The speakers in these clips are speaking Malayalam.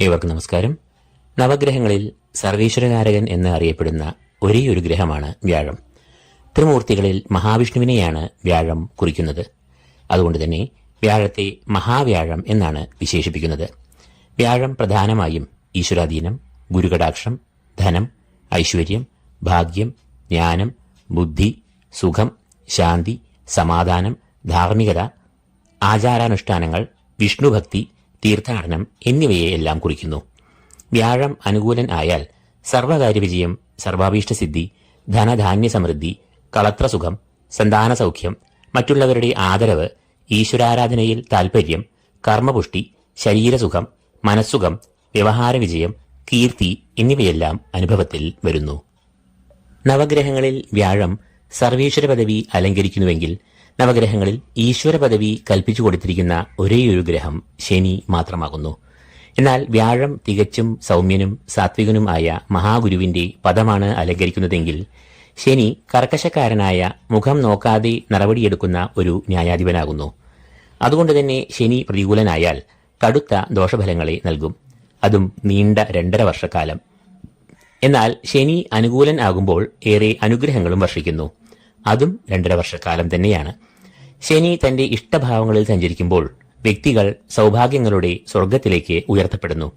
ഏവർക്കും നമസ്കാരം. നവഗ്രഹങ്ങളിൽ സർവീശ്വരകാരകൻ എന്ന് അറിയപ്പെടുന്ന ഒരേ ഗ്രഹമാണ് വ്യാഴം. ത്രിമൂർത്തികളിൽ മഹാവിഷ്ണുവിനെയാണ് വ്യാഴം കുറിക്കുന്നത്. അതുകൊണ്ട് തന്നെ വ്യാഴത്തെ മഹാവ്യാഴം എന്നാണ് വിശേഷിപ്പിക്കുന്നത്. വ്യാഴം പ്രധാനമായും ഈശ്വരാധീനം ഗുരുകടാക്ഷം ധനം ഐശ്വര്യം ഭാഗ്യം ജ്ഞാനം ബുദ്ധി സുഖം ശാന്തി സമാധാനം ധാർമ്മികത ആചാരാനുഷ്ഠാനങ്ങൾ വിഷ്ണുഭക്തി തീർത്ഥാടനം എന്നിവയെല്ലാം കുറിക്കുന്നു. വ്യാഴം അനുകൂലൻ ആയാൽ സർവകാര്യ വിജയം സർവാഭീഷ്ടസിദ്ധി ധനധാന്യ സമൃദ്ധി കളത്രസുഖം സന്താന സൗഖ്യം മറ്റുള്ളവരുടെ ആദരവ് ഈശ്വരാരാധനയിൽ താൽപര്യം കർമ്മപുഷ്ടി ശരീരസുഖം മനസ്സുഖം വ്യവഹാര വിജയം കീർത്തി എന്നിവയെല്ലാം അനുഭവത്തിൽ വരുന്നു. നവഗ്രഹങ്ങളിൽ വ്യാഴം സർവീശ്വര പദവി അലങ്കരിക്കുന്നുവെങ്കിൽ നവഗ്രഹങ്ങളിൽ ഈശ്വര പദവി കൽപ്പിച്ചു കൊടുത്തിരിക്കുന്ന ഒരേയൊരു ഗ്രഹം ശനി മാത്രമാകുന്നു. എന്നാൽ വ്യാഴം തികച്ചും സൗമ്യനും സാത്വികനും ആയ മഹാഗുരുവിന്റെ പദമാണ് അലങ്കരിക്കുന്നതെങ്കിൽ ശനി കർക്കശക്കാരനായ മുഖം നോക്കാതെ നടപടിയെടുക്കുന്ന ഒരു ന്യായാധിപനാകുന്നു. അതുകൊണ്ട് തന്നെ ശനി പ്രതികൂലനായാൽ കടുത്ത ദോഷഫലങ്ങളെ നൽകും. അതും നീണ്ട രണ്ടര വർഷക്കാലം. എന്നാൽ ശനി അനുകൂലൻ ആകുമ്പോൾ ഏറെ അനുഗ്രഹങ്ങളും വർഷിക്കുന്നു. അതും രണ്ടര വർഷക്കാലം തന്നെയാണ്. ശനി തന്റെ ഇഷ്ടഭാവങ്ങളിൽ സഞ്ചരിക്കുമ്പോൾ വ്യക്തികൾ സൗഭാഗ്യങ്ങളുടെ സ്വർഗത്തിലേക്ക് ഉയർത്തപ്പെടുന്നു.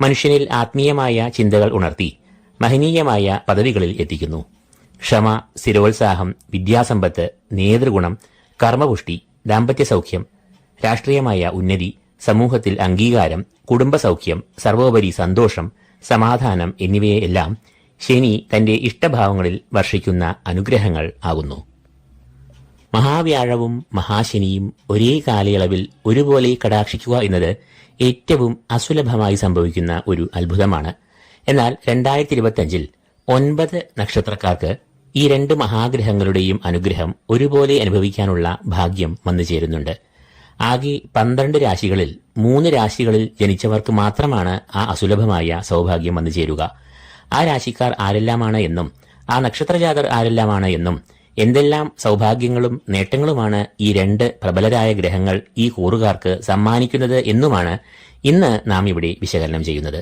മനുഷ്യനിൽ ആത്മീയമായ ചിന്തകൾ ഉണർത്തി മഹനീയമായ പദവികളിൽ എത്തിക്കുന്നു. ക്ഷമ സ്ഥിരോത്സാഹം വിദ്യാസമ്പത്ത് നേതൃഗുണം കർമ്മപുഷ്ടി ദാമ്പത്യ സൗഖ്യം രാഷ്ട്രീയമായ ഉന്നതി സമൂഹത്തിൽ അംഗീകാരം കുടുംബസൗഖ്യം സർവോപരി സന്തോഷം സമാധാനം എന്നിവയെല്ലാം ശനി തന്റെ ഇഷ്ടഭാവങ്ങളിൽ വർഷിക്കുന്ന അനുഗ്രഹങ്ങൾ ആകുന്നു. മഹാവ്യാഴവും മഹാശനിയും ഒരേ കാലയളവിൽ ഒരുപോലെ കടാക്ഷിക്കുക എന്നത് ഏറ്റവും അസുലഭമായി സംഭവിക്കുന്ന ഒരു അത്ഭുതമാണ്. എന്നാൽ രണ്ടായിരത്തി ഇരുപത്തിയഞ്ചിൽ ഒൻപത് നക്ഷത്രക്കാർക്ക് ഈ രണ്ട് മഹാഗ്രഹങ്ങളുടെയും അനുഗ്രഹം ഒരുപോലെ അനുഭവിക്കാനുള്ള ഭാഗ്യം വന്നു ചേരുന്നുണ്ട്. ആകെ പന്ത്രണ്ട് രാശികളിൽ മൂന്ന് രാശികളിൽ ജനിച്ചവർക്ക് മാത്രമാണ് ആ അസുലഭമായ സൗഭാഗ്യം വന്നു ചേരുക. ആ രാശിക്കാർ ആരെല്ലാമാണ് എന്നും ആ നക്ഷത്രജാതർ ആരെല്ലാമാണ് എന്നും എന്തെല്ലാം സൗഭാഗ്യങ്ങളും നേട്ടങ്ങളുമാണ് ഈ രണ്ട് പ്രബലരായ ഗ്രഹങ്ങൾ ഈ കൂറുകാർക്ക് സമ്മാനിക്കുന്നത് എന്നുമാണ് ഇന്ന് നാം ഇവിടെ വിശകലനം ചെയ്യുന്നത്.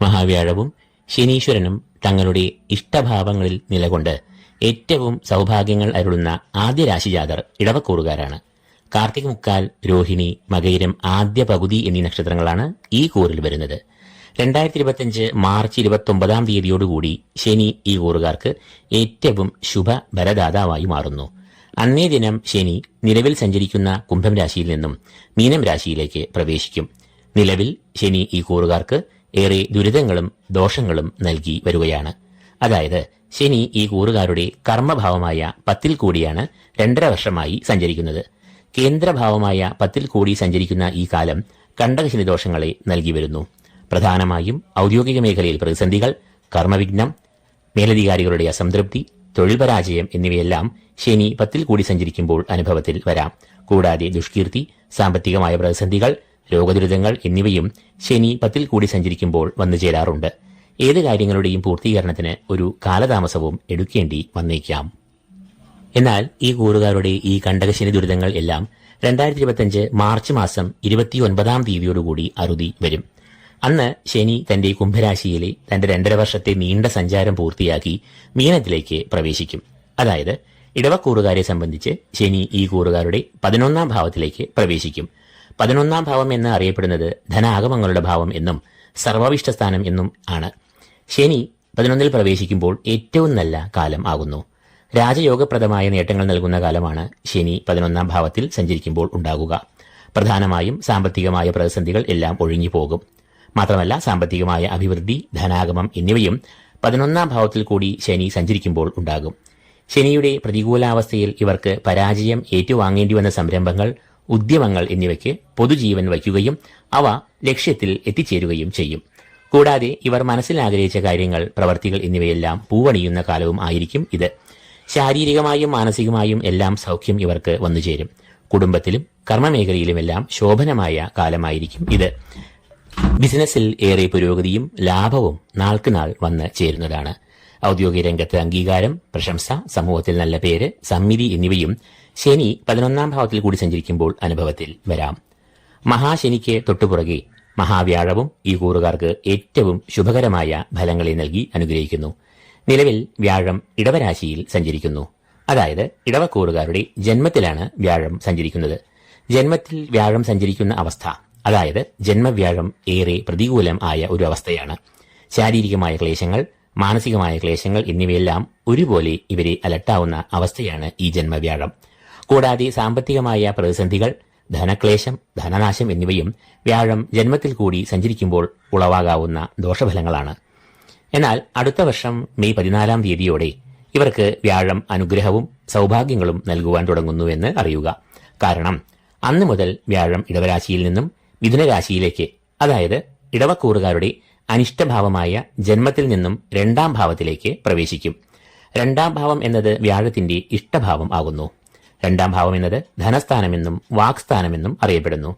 മഹാവ്യാഴവും ശനീശ്വരനും തങ്ങളുടെ ഇഷ്ടഭാവങ്ങളിൽ നിലകൊണ്ട് ഏറ്റവും സൗഭാഗ്യങ്ങൾ അരുളുന്ന ആദ്യ രാശിജാതർ ഇടവക്കൂറുകാരാണ്. കാർത്തിക മുക്കാൽ രോഹിണി മകയിരം ആദ്യ പകുതി എന്നീ നക്ഷത്രങ്ങളാണ് ഈ കൂറിൽ വരുന്നത്. രണ്ടായിരത്തി ഇരുപത്തിയഞ്ച് മാർച്ച് ഇരുപത്തി ഒമ്പതാം തീയതിയോടുകൂടി ശനി ഈ കൂറുകാർക്ക് ഏറ്റവും ശുഭ ഭരദാതാവായി മാറുന്നു. അന്നേ ദിനം ശനി നിലവിൽ സഞ്ചരിക്കുന്ന കുംഭം രാശിയിൽ നിന്നും മീനം രാശിയിലേക്ക് പ്രവേശിക്കും. നിലവിൽ ശനി ഈ കൂറുകാർക്ക് ഏറെ ദുരിതങ്ങളും ദോഷങ്ങളും നൽകി വരികയാണ്. അതായത് ശനി ഈ കൂറുകാരുടെ കർമ്മഭാവമായ പത്തിൽ കൂടിയാണ് രണ്ടര വർഷമായി സഞ്ചരിക്കുന്നത്. കേന്ദ്രഭാവമായ പത്തിൽ കൂടി സഞ്ചരിക്കുന്ന ഈ കാലം കണ്ടകശനി ദോഷങ്ങളെ നൽകി വരുന്നു. പ്രധാനമായും ഔദ്യോഗിക മേഖലയിൽ പ്രതിസന്ധികൾ കർമ്മവിഘ്നം മേലധികാരികളുടെ അസംതൃപ്തി തൊഴിൽ പരാജയം എന്നിവയെല്ലാം ശനി പത്തിൽ കൂടി സഞ്ചരിക്കുമ്പോൾ അനുഭവത്തിൽ വരാം. കൂടാതെ ദുഷ്കീർത്തി സാമ്പത്തികമായ പ്രതിസന്ധികൾ രോഗദുരിതങ്ങൾ എന്നിവയും ശനി പത്തിൽ കൂടി സഞ്ചരിക്കുമ്പോൾ വന്നു ചേരാറുണ്ട്. ഏത് കാര്യങ്ങളുടെയും പൂർത്തീകരണത്തിന് ഒരു കാലതാമസവും എടുക്കേണ്ടി വന്നേക്കാം. എന്നാൽ ഈ കൂറുകാരുടെ ഈ കണ്ടകശനി ദുരിതങ്ങൾ എല്ലാം രണ്ടായിരത്തി ഇരുപത്തിയഞ്ച് മാർച്ച് മാസം ഇരുപത്തിയൊൻപതാം തീയതിയോടുകൂടി അറുതി വരും. അന്ന് ശനി തന്റെ കുംഭരാശിയിലെ തന്റെ രണ്ടര വർഷത്തെ നീണ്ട സഞ്ചാരം പൂർത്തിയാക്കി മീനത്തിലേക്ക് പ്രവേശിക്കും. അതായത് ഇടവക്കൂറുകാരെ സംബന്ധിച്ച് ശനി ഈ കൂറുകാരുടെ പതിനൊന്നാം ഭാവത്തിലേക്ക് പ്രവേശിക്കും. പതിനൊന്നാം ഭാവം എന്ന് അറിയപ്പെടുന്നത് ധനാഗമങ്ങളുടെ ഭാവം എന്നും സർവവിഷ്ട സ്ഥാനം എന്നും ആണ്. ശനി പതിനൊന്നിൽ പ്രവേശിക്കുമ്പോൾ ഏറ്റവും നല്ല കാലം ആകുന്നു. രാജയോഗപ്രദമായ നേട്ടങ്ങൾ നൽകുന്ന കാലമാണ് ശനി പതിനൊന്നാം ഭാവത്തിൽ സഞ്ചരിക്കുമ്പോൾ ഉണ്ടാകുക. പ്രധാനമായും സാമ്പത്തികമായ പ്രതിസന്ധികൾ എല്ലാം ഒഴിഞ്ഞു പോകും. മാത്രമല്ല സാമ്പത്തികമായ അഭിവൃദ്ധി ധനാഗമം എന്നിവയും പതിനൊന്നാം ഭാവത്തിൽ കൂടി ശനി സഞ്ചരിക്കുമ്പോൾ ഉണ്ടാകും. ശനിയുടെ പ്രതികൂലാവസ്ഥയിൽ ഇവർക്ക് പരാജയം ഏറ്റുവാങ്ങേണ്ടി വന്ന സംരംഭങ്ങൾ ഉദ്യമങ്ങൾ എന്നിവയ്ക്ക് പൊതുജീവൻ വയ്ക്കുകയും അവ ലക്ഷ്യത്തിൽ എത്തിച്ചേരുകയും ചെയ്യും. കൂടാതെ ഇവർ മനസ്സിൽ ആഗ്രഹിച്ച കാര്യങ്ങൾ പ്രവർത്തികൾ എന്നിവയെല്ലാം പൂവണിയുന്ന കാലവും ആയിരിക്കും ഇത്. ശാരീരികമായും മാനസികമായും എല്ലാം സൗഖ്യം ഇവർക്ക് വന്നുചേരും. കുടുംബത്തിലും കർമ്മമേഖലയിലുമെല്ലാം ശോഭനമായ കാലമായിരിക്കും ഇത്. ബിസിനസ്സിൽ ഏറെ പുരോഗതിയും ലാഭവും നാൾക്കുനാൾ വന്ന് ചേരുന്നതാണ്. ഔദ്യോഗിക രംഗത്ത് അംഗീകാരം പ്രശംസ സമൂഹത്തിൽ നല്ല പേര് സമ്മിതി എന്നിവയും ശനി പതിനൊന്നാം ഭാവത്തിൽ കൂടി സഞ്ചരിക്കുമ്പോൾ അനുഭവത്തിൽ വരാം. മഹാശനിക്ക് തൊട്ടുപുറകെ മഹാവ്യാഴവും ഈ കൂറുകാർക്ക് ഏറ്റവും ശുഭകരമായ ഫലങ്ങളെ നൽകി അനുഗ്രഹിക്കുന്നു. നിലവിൽ വ്യാഴം ഇടവരാശിയിൽ സഞ്ചരിക്കുന്നു. അതായത് ഇടവക്കൂറുകാരുടെ ജന്മത്തിലാണ് വ്യാഴം സഞ്ചരിക്കുന്നത്. ജന്മത്തിൽ വ്യാഴം സഞ്ചരിക്കുന്ന അവസ്ഥ. അതായത് ജന്മവ്യാഴം ഏറെ പ്രതികൂലം ആയ ഒരു അവസ്ഥയാണ്. ശാരീരികമായ ക്ലേശങ്ങൾ മാനസികമായ ക്ലേശങ്ങൾ എന്നിവയെല്ലാം ഒരുപോലെ ഇവരെ അലട്ടാവുന്ന അവസ്ഥയാണ് ഈ ജന്മവ്യാഴം. കൂടാതെ സാമ്പത്തികമായ പ്രതിസന്ധികൾ ധനക്ലേശം ധനനാശം എന്നിവയും വ്യാഴം ജന്മത്തിൽ കൂടി സഞ്ചരിക്കുമ്പോൾ ഉളവാകാവുന്ന ദോഷഫലങ്ങളാണ്. എന്നാൽ അടുത്ത വർഷം മെയ് പതിനാലാം തീയതിയോടെ ഇവർക്ക് വ്യാഴം അനുഗ്രഹവും സൗഭാഗ്യങ്ങളും നൽകുവാൻ തുടങ്ങുന്നുവെന്ന് അറിയുക. കാരണം അന്ന് മുതൽ വ്യാഴം ഇടവരാശിയിൽ നിന്നും മിഥുനരാശിയിലേക്ക്. അതായത് ഇടവക്കൂറുകാരുടെ അനിഷ്ടഭാവമായ ജന്മത്തിൽ നിന്നും രണ്ടാം ഭാവത്തിലേക്ക് പ്രവേശിക്കും. രണ്ടാം ഭാവം എന്നത് വ്യാഴത്തിന്റെ ഇഷ്ടഭാവം ആകുന്നു. രണ്ടാം ഭാവം എന്നത് ധനസ്ഥാനമെന്നും വാക്സ്ഥാനമെന്നും അറിയപ്പെടുന്നു.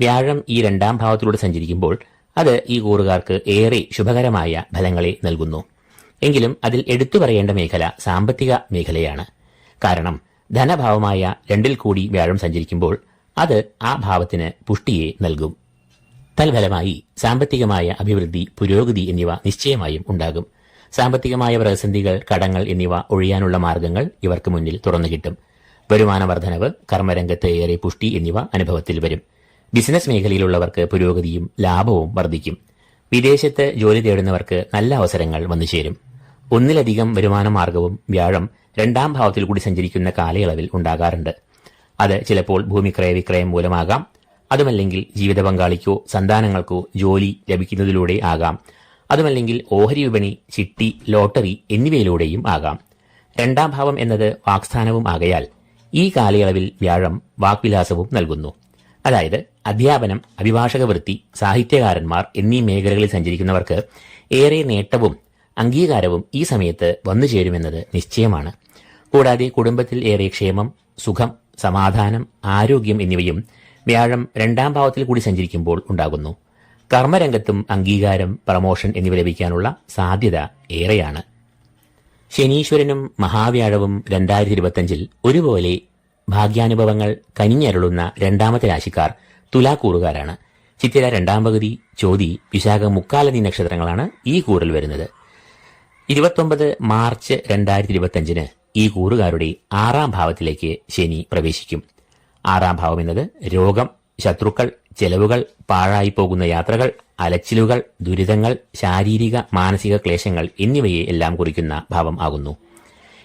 വ്യാഴം ഈ രണ്ടാം ഭാവത്തിലൂടെ സഞ്ചരിക്കുമ്പോൾ അത് ഈ കൂറുകാർക്ക് ഏറെ ശുഭകരമായ ഫലങ്ങളെ നൽകുന്നു. എങ്കിലും അതിൽ എടുത്തു പറയേണ്ട മേഖല സാമ്പത്തിക മേഖലയാണ്. കാരണം ധനഭാവമായ രണ്ടിൽ കൂടി വ്യാഴം സഞ്ചരിക്കുമ്പോൾ അത് ആ ഭാവത്തിന് പുഷ്ടിയെ നൽകും. തൽഫലമായി സാമ്പത്തികമായ അഭിവൃദ്ധി പുരോഗതി എന്നിവ നിശ്ചയമായും ഉണ്ടാകും. സാമ്പത്തികമായ പ്രതിസന്ധികൾ കടങ്ങൾ എന്നിവ ഒഴിയാനുള്ള മാർഗങ്ങൾ ഇവർക്ക് മുന്നിൽ തുറന്നു കിട്ടും. വരുമാന വർധനവ് കർമ്മരംഗത്ത് ഏറെ പുഷ്ടി എന്നിവ അനുഭവത്തിൽ വരും. ബിസിനസ് മേഖലയിലുള്ളവർക്ക് പുരോഗതിയും ലാഭവും വർദ്ധിക്കും. വിദേശത്ത് ജോലി തേടുന്നവർക്ക് നല്ല അവസരങ്ങൾ വന്നു ചേരും. ഒന്നിലധികം വരുമാന മാർഗവും വ്യാഴം രണ്ടാം ഭാവത്തിൽ കൂടി സഞ്ചരിക്കുന്ന കാലയളവിൽ ഉണ്ടാകാറുണ്ട്. അത് ചിലപ്പോൾ ഭൂമി ക്രയവിക്രയം മൂലമാകാം. അതുമല്ലെങ്കിൽ ജീവിത പങ്കാളിക്കോ സന്താനങ്ങൾക്കോ ജോലി ലഭിക്കുന്നതിലൂടെ ആകാം. അതുമല്ലെങ്കിൽ ഓഹരി വിപണി ചിട്ടി ലോട്ടറി എന്നിവയിലൂടെയും ആകാം. രണ്ടാം ഭാവം എന്നത് വാക്സ്ഥാനവും ആകയാൽ ഈ കാലയളവിൽ വ്യാഴം വാക്വിലാസവും നൽകുന്നു. അതായത് അധ്യാപനം അഭിഭാഷക വൃത്തി സാഹിത്യകാരന്മാർ എന്നീ മേഖലകളിൽ സഞ്ചരിക്കുന്നവർക്ക് ഏറെ നേട്ടവും അംഗീകാരവും ഈ സമയത്ത് വന്നു ചേരുമെന്നത് നിശ്ചയമാണ്. കൂടാതെ കുടുംബത്തിൽ ഏറെ ക്ഷേമം സുഖം സമാധാനം ആരോഗ്യം എന്നിവയും വ്യാഴം രണ്ടാം ഭാവത്തിൽ കൂടി സഞ്ചരിക്കുമ്പോൾ ഉണ്ടാകുന്നു. കർമ്മരംഗത്തും അംഗീകാരം പ്രമോഷൻ എന്നിവ ലഭിക്കാനുള്ള സാധ്യത ഏറെയാണ്. ശനീശ്വരനും മഹാവ്യാഴവും രണ്ടായിരത്തി ഇരുപത്തിയഞ്ചിൽ ഒരുപോലെ ഭാഗ്യാനുഭവങ്ങൾ കനിഞ്ഞരുളുന്ന രണ്ടാമത്തെ രാശിക്കാർ തുലാക്കൂറുകാരാണ്. ചിത്തിര രണ്ടാം പകുതി ചോതി വിശാഖ മുക്കാലതി നക്ഷത്രങ്ങളാണ് ഈ കൂറിൽ വരുന്നത്. ഇരുപത്തൊമ്പത് മാർച്ച് രണ്ടായിരത്തി ഇരുപത്തിയഞ്ചിന് ഈ കൂറുകാരുടെ ആറാം ഭാവത്തിലേക്ക് ശനി പ്രവേശിക്കും. ആറാം ഭാവം എന്നത് രോഗം ശത്രുക്കൾ ചെലവുകൾ പാഴായി പോകുന്ന യാത്രകൾ അലച്ചിലുകൾ ദുരിതങ്ങൾ ശാരീരിക മാനസിക ക്ലേശങ്ങൾ എന്നിവയെ എല്ലാം കുറിക്കുന്ന ഭാവം ആകുന്നു.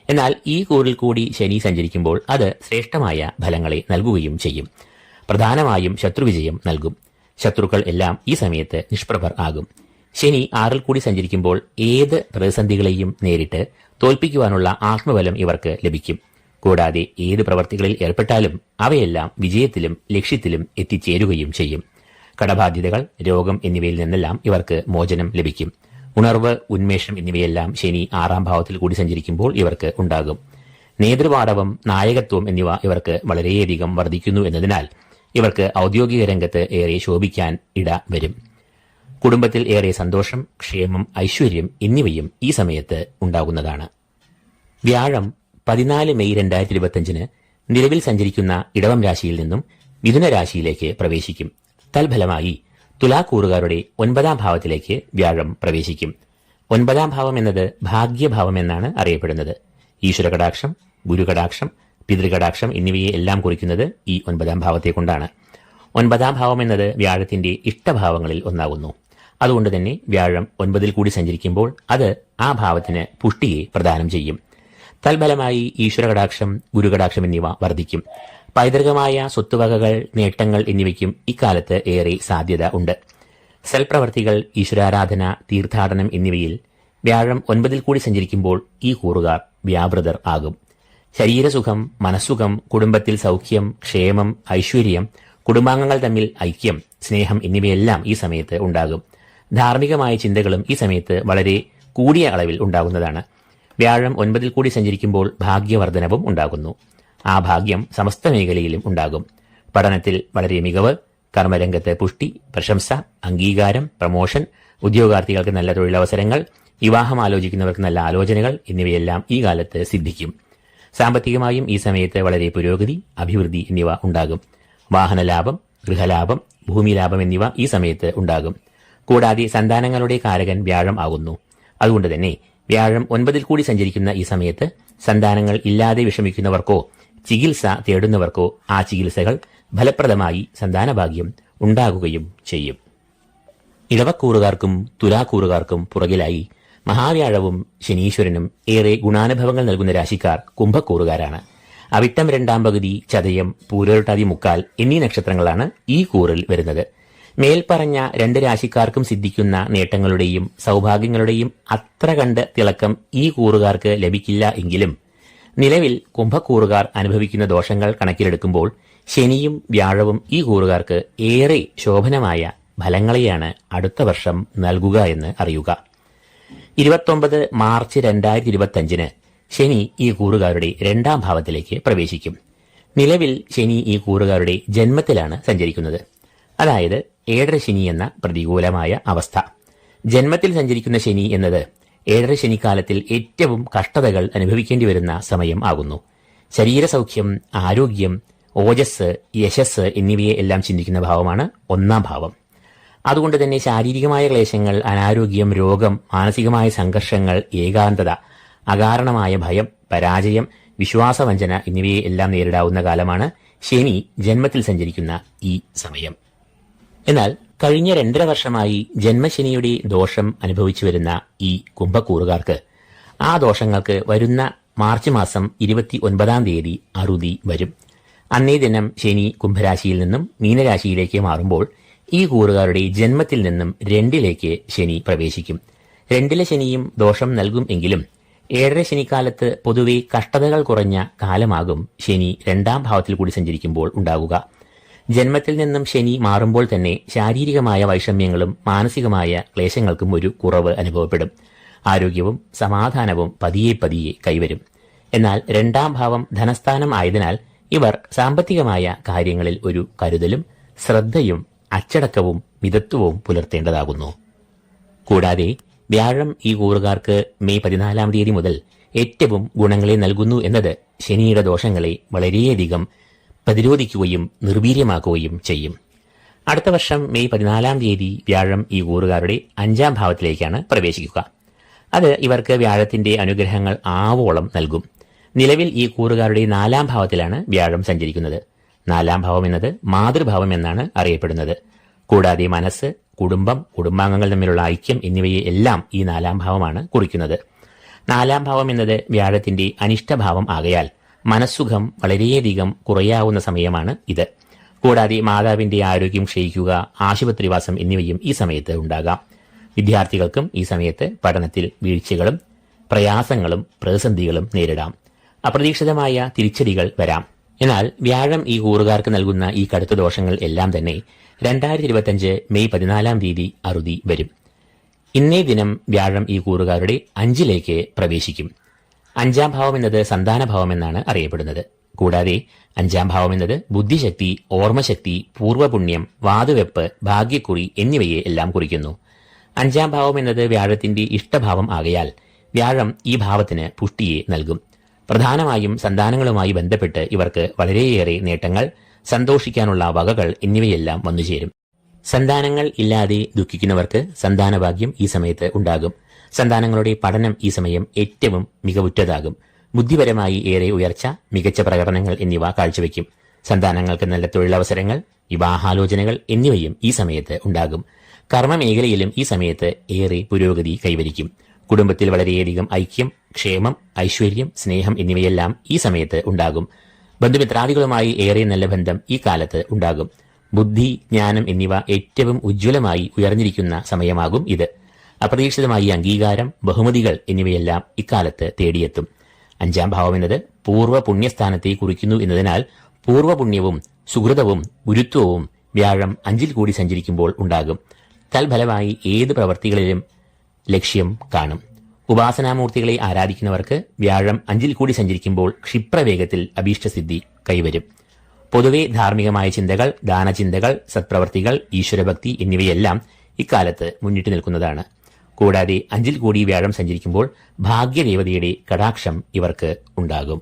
എന്നാൽ ഈ കൂറിൽ കൂടി ശനി സഞ്ചരിക്കുമ്പോൾ അത് ശ്രേഷ്ഠമായ ഫലങ്ങളെ നൽകുകയും ചെയ്യും. പ്രധാനമായും ശത്രുവിജയം നൽകും. ശത്രുക്കൾ എല്ലാം ഈ സമയത്ത് നിഷ്പ്രഭർ ആകും. ശനി ആറിൽ കൂടി സഞ്ചരിക്കുമ്പോൾ ഏത് പ്രതിസന്ധികളെയും നേരിട്ട് തോൽപ്പിക്കുവാനുള്ള ആത്മബലം ഇവർക്ക് ലഭിക്കും. കൂടാതെ ഏത് പ്രവർത്തികളിൽ ഏർപ്പെട്ടാലും അവയെല്ലാം വിജയത്തിലും ലക്ഷ്യത്തിലും എത്തിച്ചേരുകയും ചെയ്യും. കടബാധ്യതകൾ രോഗം എന്നിവയിൽ നിന്നെല്ലാം ഇവർക്ക് മോചനം ലഭിക്കും. ഉണർവ് ഉന്മേഷം എന്നിവയെല്ലാം ശനി ആറാം ഭാവത്തിൽ കൂടി സഞ്ചരിക്കുമ്പോൾ ഇവർക്ക് ഉണ്ടാകും. നേതൃപാടവം നായകത്വം എന്നിവ ഇവർക്ക് വളരെയധികം വർദ്ധിക്കുന്നു എന്നതിനാൽ ഇവർക്ക് ഔദ്യോഗിക രംഗത്ത് ഏറെ ശോഭിക്കാൻ ഇട വരും കുടുംബത്തിൽ ഏറെ സന്തോഷം ക്ഷേമം ഐശ്വര്യം എന്നിവയും ഈ സമയത്ത് ഉണ്ടാകുന്നതാണ്. വ്യാഴം പതിനാല് മെയ് രണ്ടായിരത്തി ഇരുപത്തിയഞ്ചിന് നിലവിൽ സഞ്ചരിക്കുന്ന ഇടവം രാശിയിൽ നിന്നും മിഥുന രാശിയിലേക്ക് പ്രവേശിക്കും. തൽഫലമായി തുലാക്കൂറുകാരുടെ ഒൻപതാം ഭാവത്തിലേക്ക് വ്യാഴം പ്രവേശിക്കും. ഒൻപതാം ഭാവം എന്നത് ഭാഗ്യഭാവം എന്നാണ് അറിയപ്പെടുന്നത്. ഈശ്വരകടാക്ഷം ഗുരുകടാക്ഷം പിതൃകടാക്ഷം എന്നിവയെ എല്ലാം കുറിക്കുന്നത് ഈ ഒൻപതാം ഭാവത്തെ കൊണ്ടാണ് ഒൻപതാം ഭാവം എന്നത് വ്യാഴത്തിന്റെ ഇഷ്ടഭാവങ്ങളിൽ ഒന്നാകുന്നു. അതുകൊണ്ട് തന്നെ വ്യാഴം ഒൻപതിൽ കൂടി സഞ്ചരിക്കുമ്പോൾ അത് ആ ഭാവത്തിന് പുഷ്ടിയെ പ്രദാനം ചെയ്യും. തൽഫലമായി ഈശ്വരകടാക്ഷം ഗുരുകടാക്ഷം എന്നിവ വർദ്ധിക്കും. പൈതൃകമായ സ്വത്തുവകകൾ നേട്ടങ്ങൾ എന്നിവയ്ക്കും ഇക്കാലത്ത് ഏറെ സാധ്യത ഉണ്ട്. സൽപ്രവർത്തികൾ ഈശ്വരാരാധന തീർത്ഥാടനം എന്നിവയിൽ വ്യാഴം ഒൻപതിൽ കൂടി സഞ്ചരിക്കുമ്പോൾ ഈ കൂറുകാർ വ്യാപൃതർ ആകും. ശരീരസുഖം മനസ്സുഖം കുടുംബത്തിൽ സൗഖ്യം ക്ഷേമം ഐശ്വര്യം കുടുംബാംഗങ്ങൾ തമ്മിൽ ഐക്യം സ്നേഹം എന്നിവയെല്ലാം ഈ സമയത്ത് ഉണ്ടാകും. ധാർമ്മികമായ ചിന്തകളും ഈ സമയത്ത് വളരെ കൂടിയ അളവിൽ ഉണ്ടാകുന്നതാണ്. വ്യാഴം ഒൻപതിൽ കൂടി സഞ്ചരിക്കുമ്പോൾ ഭാഗ്യവർദ്ധനവും ഉണ്ടാകുന്നു. ആ ഭാഗ്യം സമസ്ത മേഖലയിലും ഉണ്ടാകും. പഠനത്തിൽ വളരെ മികവ് കർമ്മരംഗത്ത് പുഷ്ടി പ്രശംസ അംഗീകാരം പ്രമോഷൻ ഉദ്യോഗാർത്ഥികൾക്ക് നല്ല തൊഴിലവസരങ്ങൾ വിവാഹം ആലോചിക്കുന്നവർക്ക് നല്ല ആലോചനകൾ എന്നിവയെല്ലാം ഈ കാലത്ത് സിദ്ധിക്കും. സാമ്പത്തികമായും ഈ സമയത്ത് വളരെ പുരോഗതി അഭിവൃദ്ധി എന്നിവ ഉണ്ടാകും. വാഹനലാഭം ഗൃഹലാഭം ഭൂമി ലാഭം എന്നിവ ഈ സമയത്ത് ഉണ്ടാകും. കൂടാതെ സന്താനങ്ങളുടെ കാരകൻ വ്യാഴം ആകുന്നു. അതുകൊണ്ട് തന്നെ വ്യാഴം ഒൻപതിൽ കൂടി സഞ്ചരിക്കുന്ന ഈ സമയത്ത് സന്താനങ്ങൾ ഇല്ലാതെ വിഷമിക്കുന്നവർക്കോ ചികിത്സ തേടുന്നവർക്കോ ആ ചികിത്സകൾ ഫലപ്രദമായി സന്താനഭാഗ്യം ഉണ്ടാകുകയും ചെയ്യും. ഇടവക്കൂറുകാർക്കും തുലാക്കൂറുകാർക്കും പുറകിലായി മഹാവ്യാഴവും ശനീശ്വരനും ഏറെ ഗുണാനുഭവങ്ങൾ നൽകുന്ന രാശിക്കാർ കുംഭക്കൂറുകാരാണ്. അവിട്ടം രണ്ടാം പകുതി ചതയം പൂരോട്ടാതി മുക്കാൽ എന്നീ നക്ഷത്രങ്ങളാണ് ഈ കൂറിൽ വരുന്നത്. മേൽപ്പറഞ്ഞ രണ്ട് രാശിക്കാർക്കും സിദ്ധിക്കുന്ന നേട്ടങ്ങളുടെയും സൗഭാഗ്യങ്ങളുടെയും അത്ര കണ്ട് തിളക്കം ഈ കൂറുകാർക്ക് ലഭിക്കില്ല എങ്കിലും നിലവിൽ കുംഭക്കൂറുകാർ അനുഭവിക്കുന്ന ദോഷങ്ങൾ കണക്കിലെടുക്കുമ്പോൾ ശനിയും വ്യാഴവും ഈ കൂറുകാർക്ക് ഏറെ ശോഭനമായ ഫലങ്ങളെയാണ് അടുത്ത വർഷം നൽകുക എന്ന് അറിയുക. ഇരുപത്തൊമ്പത് മാർച്ച് രണ്ടായിരത്തി ഇരുപത്തഞ്ചിന് ശനി ഈ കൂറുകാരുടെ രണ്ടാം ഭാവത്തിലേക്ക് പ്രവേശിക്കും. നിലവിൽ ശനി ഈ കൂറുകാരുടെ ജന്മത്തിലാണ് സഞ്ചരിക്കുന്നത്. അതായത് ഏഴര ശനി എന്ന പ്രതികൂലമായ അവസ്ഥ. ജന്മത്തിൽ സഞ്ചരിക്കുന്ന ശനി എന്നത് ഏഴര ശനിക്കാലത്തിൽ ഏറ്റവും കഷ്ടതകൾ അനുഭവിക്കേണ്ടി വരുന്ന സമയം ആകുന്നു. ശരീരസൗഖ്യം ആരോഗ്യം ഓജസ് യശസ് എന്നിവയെ എല്ലാം ചിന്തിക്കുന്ന ഭാവമാണ് ഒന്നാം ഭാവം. അതുകൊണ്ട് തന്നെ ശാരീരികമായ ക്ലേശങ്ങൾ അനാരോഗ്യം രോഗം മാനസികമായ സംഘർഷങ്ങൾ ഏകാന്തത അകാരണമായ ഭയം പരാജയം വിശ്വാസവഞ്ചന എന്നിവയെ എല്ലാം നേരിടാവുന്ന കാലമാണ് ശനി ജന്മത്തിൽ സഞ്ചരിക്കുന്ന ഈ സമയം. എന്നാൽ കഴിഞ്ഞ രണ്ടര വർഷമായി ജന്മശനിയുടെ ദോഷം അനുഭവിച്ചു വരുന്ന ഈ കുംഭക്കൂറുകാർക്ക് ആ ദോഷങ്ങൾക്ക് വരുന്ന മാർച്ച് മാസം ഇരുപത്തി ഒൻപതാം തീയതി അറുതി വരും. അന്നേ ദിനം ശനി കുംഭരാശിയിൽ നിന്നും മീനരാശിയിലേക്ക് മാറുമ്പോൾ ഈ കൂറുകാരുടെ ജന്മത്തിൽ നിന്നും രണ്ടിലേക്ക് ശനി പ്രവേശിക്കും. രണ്ടിലെ ശനിയും ദോഷം നൽകും എങ്കിലും ഏഴര ശനിക്കാലത്ത് പൊതുവെ കഷ്ടതകൾ കുറഞ്ഞ കാലമാകും ശനി രണ്ടാം ഭാവത്തിൽ കൂടി സഞ്ചരിക്കുമ്പോൾ ഉണ്ടാകുക ജന്മത്തിൽ നിന്നും ശനി മാറുമ്പോൾ തന്നെ ശാരീരികമായ വൈഷമ്യങ്ങളും മാനസികമായ ക്ലേശങ്ങൾക്കും ഒരു കുറവ് അനുഭവപ്പെടും. ആരോഗ്യവും സമാധാനവും പതിയെ പതിയെ കൈവരും. എന്നാൽ രണ്ടാം ഭാവം ധനസ്ഥാനം ആയതിനാൽ ഇവർ സാമ്പത്തികമായ കാര്യങ്ങളിൽ ഒരു കരുതലും ശ്രദ്ധയും അച്ചടക്കവും മിതത്വവും പുലർത്തേണ്ടതാകുന്നു. കൂടാതെ വ്യാഴം ഈ കൂറുകാർക്ക് മെയ് പതിനാലാം തീയതി മുതൽ ഏറ്റവും ഗുണങ്ങളെ നൽകുന്നു എന്നത് ശനിയുടെ ദോഷങ്ങളെ വളരെയധികം പ്രതിരോധിക്കുകയും നിർവീര്യമാക്കുകയും ചെയ്യും. അടുത്ത വർഷം മെയ് പതിനാലാം തീയതി വ്യാഴം ഈ കൂറുകാരുടെ അഞ്ചാം ഭാവത്തിലേക്കാണ് പ്രവേശിക്കുക. അത് ഇവർക്ക് വ്യാഴത്തിന്റെ അനുഗ്രഹങ്ങൾ ആവോളം നൽകും. നിലവിൽ ഈ കൂറുകാരുടെ നാലാം ഭാവത്തിലാണ് വ്യാഴം സഞ്ചരിക്കുന്നത്. നാലാം ഭാവം എന്നത് മാതൃഭാവം എന്നാണ് അറിയപ്പെടുന്നത്. കൂടാതെ മനസ്സ് കുടുംബം കുടുംബാംഗങ്ങൾ തമ്മിലുള്ള ഐക്യം എന്നിവയെ എല്ലാം ഈ നാലാം ഭാവമാണ് കുറിക്കുന്നത്. നാലാം ഭാവം എന്നത് വ്യാഴത്തിന്റെ അനിഷ്ടഭാവം ആകയാൽ മനസ്സുഖം വളരെയധികം കുറയാവുന്ന സമയമാണ് ഇത്. കൂടാതെ മാതാവിന്റെ ആരോഗ്യം ക്ഷയിക്കുക ആശുപത്രിവാസം എന്നിവയും ഈ സമയത്ത് ഉണ്ടാകാം. വിദ്യാർത്ഥികൾക്കും ഈ സമയത്ത് പഠനത്തിൽ വീഴ്ചകളും പ്രയാസങ്ങളും പ്രതിസന്ധികളും നേരിടാം. അപ്രതീക്ഷിതമായ തിരിച്ചടികൾ വരാം. എന്നാൽ വ്യാഴം ഈ കൂറുകാർക്ക് നൽകുന്ന ഈ കടുത്ത ദോഷങ്ങൾ എല്ലാം തന്നെ രണ്ടായിരത്തി ഇരുപത്തിയഞ്ച് മെയ് പതിനാലാം തീയതി അറുതി വരും. ഇന്നേ ദിനം വ്യാഴം ഈ കൂറുകാരുടെ അഞ്ചിലേക്ക് പ്രവേശിക്കും. അഞ്ചാം ഭാവം എന്നത് സന്താനഭാവം എന്നാണ് അറിയപ്പെടുന്നത്. കൂടാതെ അഞ്ചാം ഭാവം എന്നത് ബുദ്ധിശക്തി ഓർമ്മശക്തി പൂർവപുണ്യം വാതുവെപ്പ് ഭാഗ്യക്കുറി എന്നിവയെ എല്ലാം കുറിക്കുന്നു. അഞ്ചാം ഭാവം എന്നത് വ്യാഴത്തിന്റെ ഇഷ്ടഭാവം ആകയാൽ വ്യാഴം ഈ ഭാവത്തിന് പുഷ്ടിയെ നൽകും. പ്രധാനമായും സന്താനങ്ങളുമായി ബന്ധപ്പെട്ട് ഇവർക്ക് വളരെയേറെ നേട്ടങ്ങൾ സന്തോഷിക്കാനുള്ള വകകൾ എന്നിവയെല്ലാം വന്നുചേരും. സന്താനങ്ങൾ ഇല്ലാതെ ദുഃഖിക്കുന്നവർക്ക് സന്താനഭാഗ്യം ഈ സമയത്ത് ഉണ്ടാകും. സന്താനങ്ങളുടെ പഠനം ഈ സമയം ഏറ്റവും മികവുറ്റതാകും. ബുദ്ധിപരമായി ഏറെ ഉയർച്ച മികച്ച പ്രകടനങ്ങൾ എന്നിവ കാഴ്ചവെക്കും. സന്താനങ്ങൾക്ക് നല്ല തൊഴിലവസരങ്ങൾ വിവാഹാലോചനകൾ എന്നിവയും ഈ സമയത്ത് ഉണ്ടാകും. കർമ്മമേഖലയിലും ഈ സമയത്ത് ഏറെ പുരോഗതി കൈവരിക്കും. കുടുംബത്തിൽ വളരെയധികം ഐക്യം ക്ഷേമം ഐശ്വര്യം സ്നേഹം എന്നിവയെല്ലാം ഈ സമയത്ത് ഉണ്ടാകും. ബന്ധുമിത്രാദികളുമായി ഏറെ നല്ല ബന്ധം ഈ കാലത്ത് ഉണ്ടാകും. ബുദ്ധി ജ്ഞാനം എന്നിവ ഏറ്റവും ഉജ്ജ്വലമായി ഉയർന്നിരിക്കുന്ന സമയമാകും ഇത്. അപ്രതീക്ഷിതമായി അംഗീകാരം ബഹുമതികൾ എന്നിവയെല്ലാം ഇക്കാലത്ത് തേടിയെത്തും. അഞ്ചാം ഭാവം എന്നത് പൂർവ പുണ്യസ്ഥാനത്തെ കുറിക്കുന്നു എന്നതിനാൽ പൂർവപുണ്യവും സുഹൃതവും ഗുരുത്വവും വ്യാഴം അഞ്ചിൽ കൂടി സഞ്ചരിക്കുമ്പോൾ ഉണ്ടാകും. തൽഫലമായി ഏത് പ്രവർത്തികളിലും ലക്ഷ്യം കാണും. ഉപാസനാമൂർത്തികളെ ആരാധിക്കുന്നവർക്ക് വ്യാഴം അഞ്ചിൽ കൂടി സഞ്ചരിക്കുമ്പോൾ ക്ഷിപ്രവേഗത്തിൽ അഭീഷ്ടസിദ്ധി കൈവരും. പൊതുവെ ധാർമ്മികമായ ചിന്തകൾ ദാനചിന്തകൾ സത്പ്രവർത്തികൾ ഈശ്വരഭക്തി എന്നിവയെല്ലാം ഇക്കാലത്ത് മുന്നിട്ട് നിൽക്കുന്നതാണ്. കൂടാതെ അഞ്ചിൽ കൂടി വ്യാഴം സഞ്ചരിക്കുമ്പോൾ ഭാഗ്യദേവതയുടെ കടാക്ഷം ഇവർക്ക് ഉണ്ടാകും.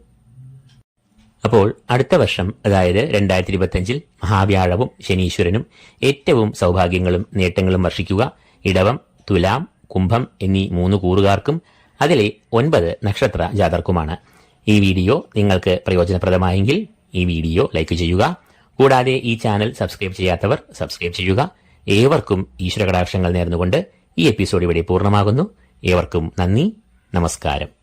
അപ്പോൾ അടുത്ത വർഷം അതായത് രണ്ടായിരത്തി ഇരുപത്തിയഞ്ചിൽ മഹാവ്യാഴവും ശനീശ്വരനും ഏറ്റവും സൗഭാഗ്യങ്ങളും നേട്ടങ്ങളും വർഷിക്കുക ഇടവം തുലാം കുംഭം എന്നീ മൂന്ന് കൂറുകാർക്കും അതിലെ ഒൻപത് നക്ഷത്ര ജാതർക്കുമാണ്. ഈ വീഡിയോ നിങ്ങൾക്ക് പ്രയോജനപ്രദമായെങ്കിൽ ഈ വീഡിയോ ലൈക്ക് ചെയ്യുക. കൂടാതെ ഈ ചാനൽ സബ്സ്ക്രൈബ് ചെയ്യാത്തവർ സബ്സ്ക്രൈബ് ചെയ്യുക. ഏവർക്കും ഈശ്വര കടാക്ഷങ്ങൾ നേർന്നുകൊണ്ട് ഈ എപ്പിസോഡ് ഇവിടെ പൂർണമാകുന്നു. ഏവർക്കും നന്ദി. നമസ്കാരം.